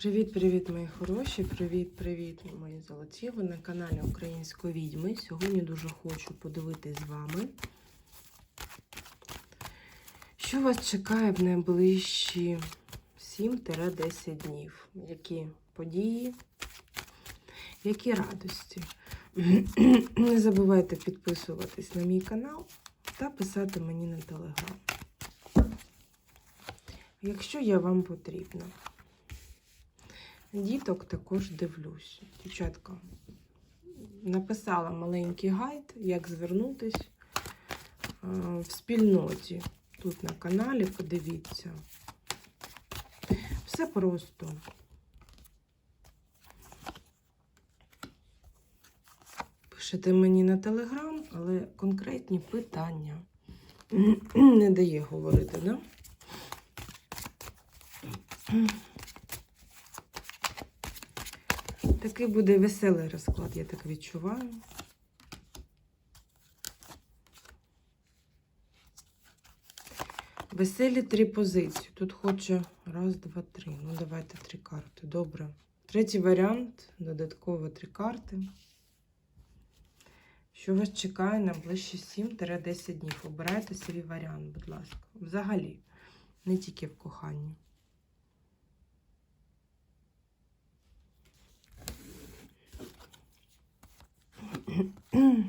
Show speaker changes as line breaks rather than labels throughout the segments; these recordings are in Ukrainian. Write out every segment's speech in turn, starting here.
Привіт-привіт, мої хороші! Привіт-привіт, мої золоті! Ви на каналі Української відьми. Сьогодні дуже хочу подивитись з вами, що вас чекає в найближчі 7-10 днів. Які події, які радості. Не забувайте підписуватись на мій канал та писати мені на телеграм. Якщо я вам потрібна. Діток також дивлюсь. Дівчатка написала маленький гайд, як звернутись е, в спільноті. Тут на каналі, подивіться. Все просто. Пишете мені на телеграм, але конкретні питання не дає говорити, да? Такий буде веселий розклад, я так відчуваю. Веселі три позиції. Тут хоче раз, два, три. Ну, давайте три карти. Добре. Третій варіант додатково три карти. Що вас чекає на ближчі 7-10 днів? Обирайте свій варіант, будь ласка. Взагалі, не тільки в коханні.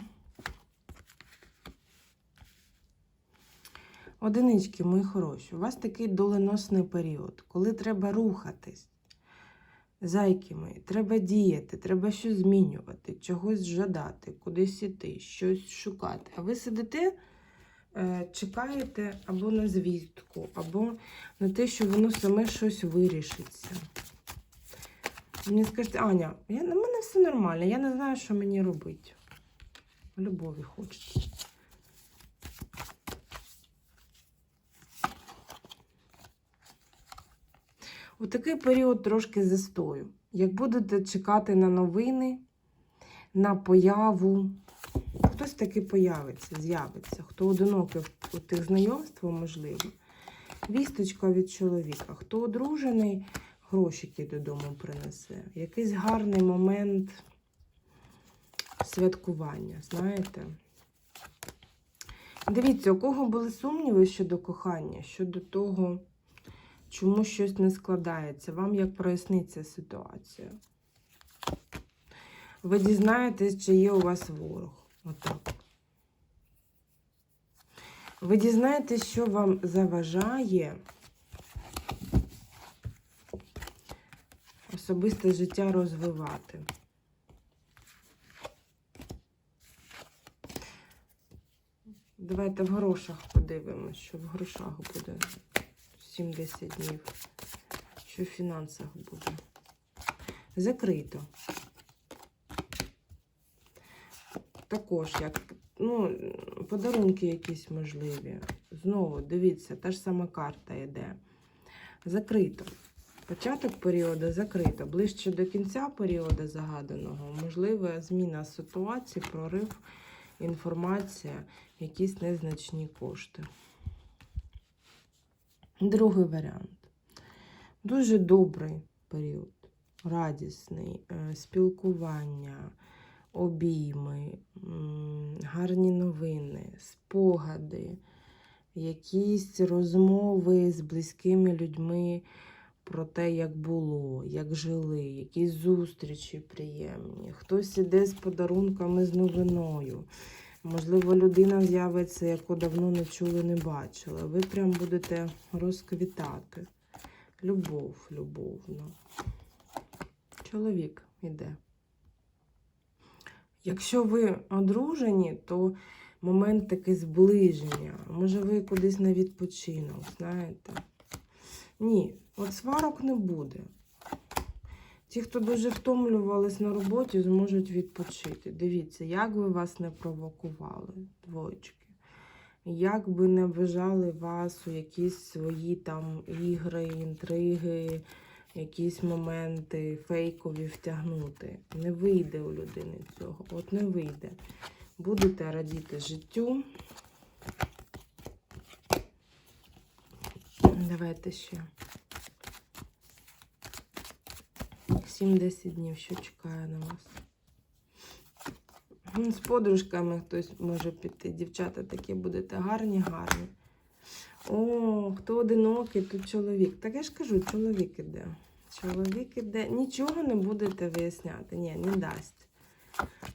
Одинички, мої хороші, у вас такий доленосний період, коли треба рухатись. Зайки мої, треба діяти, треба щось змінювати, чогось жадати, кудись іти, щось шукати. А ви сидите, е, чекаєте або на звістку, або на те, що воно саме щось вирішиться. Мені скажете, Аня, я, на мене все нормально, я не знаю, що мені робити. Любові хочеться. У такий період трошки застою. Як будете чекати на новини, на появу, хтось таки появиться, з'явиться, хто одинокий у тих знайомствах, можливо. Вісточка від чоловіка, хто одружений, грошики додому принесе. Якийсь гарний момент святкування, знаєте? Дивіться, у кого були сумніви щодо кохання, щодо того, чому щось не складається, вам як проясниться ситуація. Ви дізнаєтесь, чи є у вас ворог. Отак. Ви дізнаєтесь, що вам заважає особисте життя розвивати. Давайте в грошах подивимося, що в грошах буде 70 днів. Що в фінансах буде. Закрито. Також, як, ну, подарунки якісь можливі. Знову, дивіться, та ж сама карта йде. Закрито. Початок періоду закрито. Ближче до кінця періоду загаданого, можливо, зміна ситуації, прорив, інформація, якісь незначні кошти. Другий варіант. Дуже добрий період, радісний, е, спілкування, обійми, гарні новини, спогади, якісь розмови з близькими людьми про те, як було, як жили, якісь зустрічі приємні. Хтось іде з подарунками з новиною. Можливо, людина з'явиться, яку давно не чули, не бачили. Ви прям будете розквітати. Любов, любовно. Чоловік іде. Якщо ви одружені, то момент такий зближення. Може, ви кудись на відпочинок, знаєте? Ні, от сварок не буде. Ті, хто дуже втомлювались на роботі, зможуть відпочити. Дивіться, як би вас не провокували, двоєчки. Як би не вважали вас у якісь свої там ігри, інтриги, якісь моменти фейкові втягнути. Не вийде у людини цього. От не вийде. Будете радіти життю. Давайте ще. 7-10 днів, що чекає на вас. З подружками хтось може піти. Дівчата такі будете гарні, гарні. О, хто одинокий, тут чоловік. Так я ж кажу, чоловік іде. Чоловік іде. Нічого не будете виясняти. Ні, не дасть.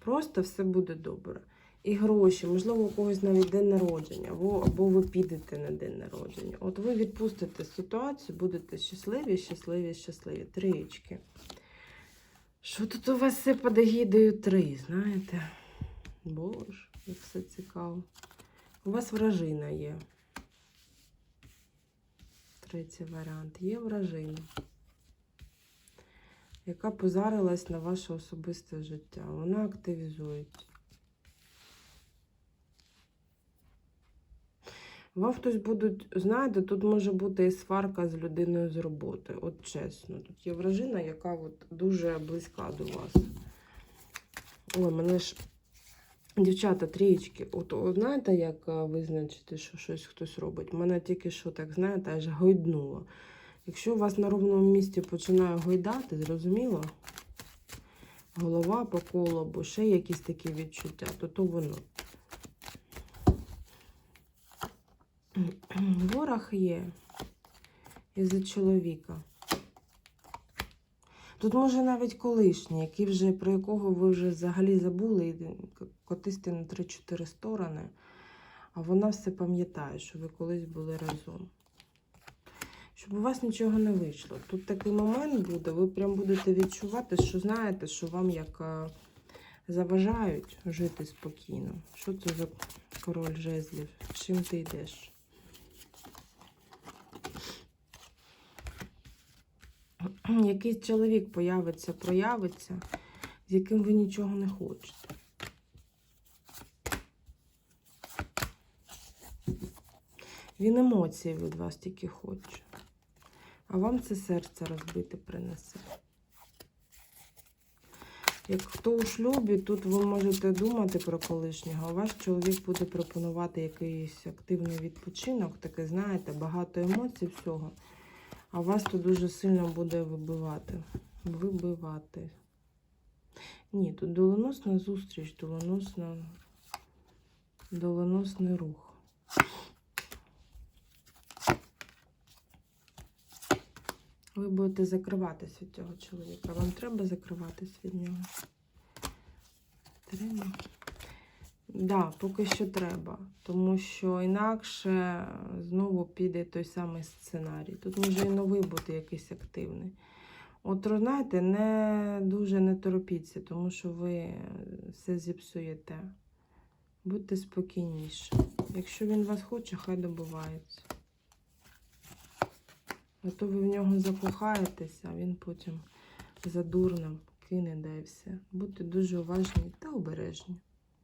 Просто все буде добре. І гроші, можливо, у когось навіть день народження, або, або ви підете на день народження. От ви відпустите ситуацію, будете щасливі, щасливі, щасливі. Трієчки. Що тут у вас все під егідою три, знаєте? Боже, як все цікаво. У вас вражина є. Третій варіант. Є вражина, яка позарилась на ваше особисте життя. Вона активізується. Вам хтось будуть, знаєте, тут може бути і сварка з людиною з роботи. От чесно. Тут є вражина, яка от дуже близька до вас. Ой, мене ж дівчата, трієчки. От, знаєте, як визначити, що щось хтось робить? Мене тільки що так, знаєте, аж гойднуло. Якщо у вас на ровному місці починає гойдати, зрозуміло? Голова по колу, або ще якісь такі відчуття, то то воно. Ворог є із-за чоловіка. Тут може навіть колишній, який вже, про якого ви вже взагалі забули, котисти на 3-4 сторони, а вона все пам'ятає, що ви колись були разом. Щоб у вас нічого не вийшло. Тут такий момент буде, ви прям будете відчувати, що знаєте, що вам як е, заважають жити спокійно. Що це за король жезлів? Чим ти йдеш? Якийсь чоловік появиться, проявиться, з яким ви нічого не хочете. Він емоції від вас тільки хоче. А вам це серце розбите принесе. Як хто у шлюбі, тут ви можете думати про колишнього, а ваш чоловік буде пропонувати якийсь активний відпочинок, такий, знаєте, багато емоцій всього. А вас тут дуже сильно буде вибивати. Вибивати. Ні, тут доленосна зустріч, доленосна, доленосний рух. Ви будете закриватись від цього чоловіка. Вам треба закриватись від нього. Треба. Да, поки що треба, тому що інакше знову піде той самий сценарій. Тут може і новий бути якийсь активний. От, знаєте, не дуже не торопіться, тому що ви все зіпсуєте. Будьте спокійніші. Якщо він вас хоче, хай добувається. А то ви в нього закохаєтеся, а він потім за дурним кине да все. Будьте дуже уважні та обережні.